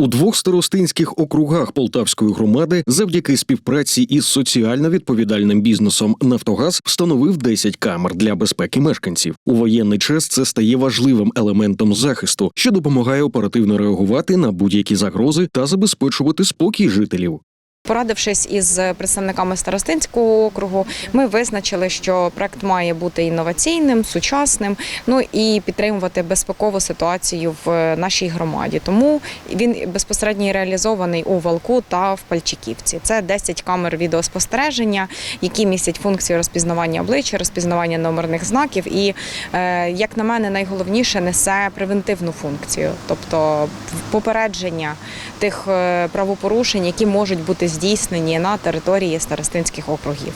У двох старостинських округах Полтавської громади завдяки співпраці із соціально відповідальним бізнесом Нафтогаз встановив 10 камер для безпеки мешканців. У воєнний час це стає важливим елементом захисту, що допомагає оперативно реагувати на будь-які загрози та забезпечувати спокій жителів. Порадившись із представниками Старостинського округу, ми визначили, що проект має бути інноваційним, сучасним, ну і підтримувати безпекову ситуацію в нашій громаді. Тому він безпосередньо реалізований у Валку та в Пальчиківці. Це 10 камер відеоспостереження, які містять функцію розпізнавання обличчя, розпізнавання номерних знаків. І, е, як на мене, найголовніше несе превентивну функцію, тобто попередження тих е, правопорушень, які можуть бути здійснені на території старостинських округів.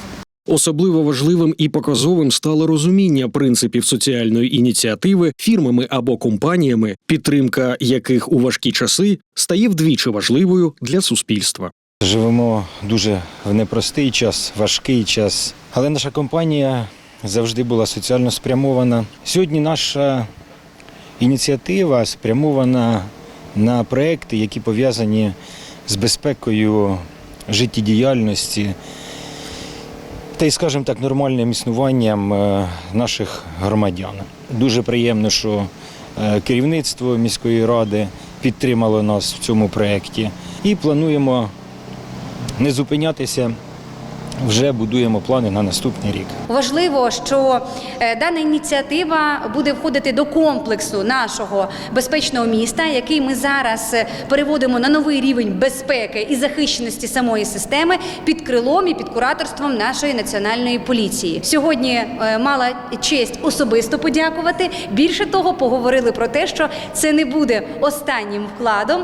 Особливо важливим і показовим стало розуміння принципів соціальної ініціативи фірмами або компаніями, підтримка яких у важкі часи стає вдвічі важливою для суспільства. Живемо дуже в непростий час, важкий час. Але наша компанія завжди була соціально спрямована. Сьогодні наша ініціатива спрямована на проекти, які пов'язані з безпекою життєдіяльності та й, скажімо так, нормальним існуванням е, наших громадян. Дуже приємно, що е, керівництво міської ради підтримало нас в цьому проєкті і плануємо не зупинятися. Вже будуємо плани на наступний рік. Важливо, що е, дана ініціатива буде входити до комплексу нашого безпечного міста, який ми зараз е, переводимо на новий рівень безпеки і захищеності самої системи під крилом і під кураторством нашої національної поліції. Сьогодні е, мала честь особисто подякувати. Більше того, поговорили про те, що це не буде останнім вкладом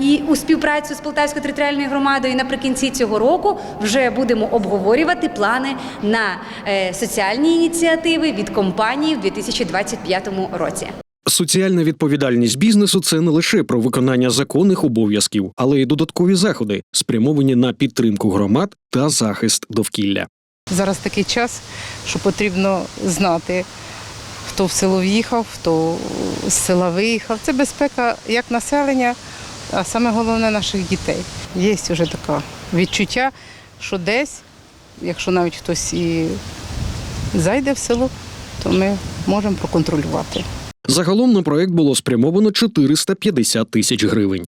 і у співпрацю з Полтавською територіальною громадою. Наприкінці цього року вже будемо обговорювати плани на е, соціальні ініціативи від компанії в 2025 році. Соціальна відповідальність бізнесу це не лише про виконання законних обов'язків, але й додаткові заходи, спрямовані на підтримку громад та захист довкілля. Зараз такий час, що потрібно знати, хто в село в'їхав, хто з села виїхав. Це безпека як населення, а саме головне наших дітей. Є вже таке відчуття, що десь, якщо навіть хтось і зайде в село, то ми можемо проконтролювати. Загалом на проект було спрямовано 450 тисяч гривень.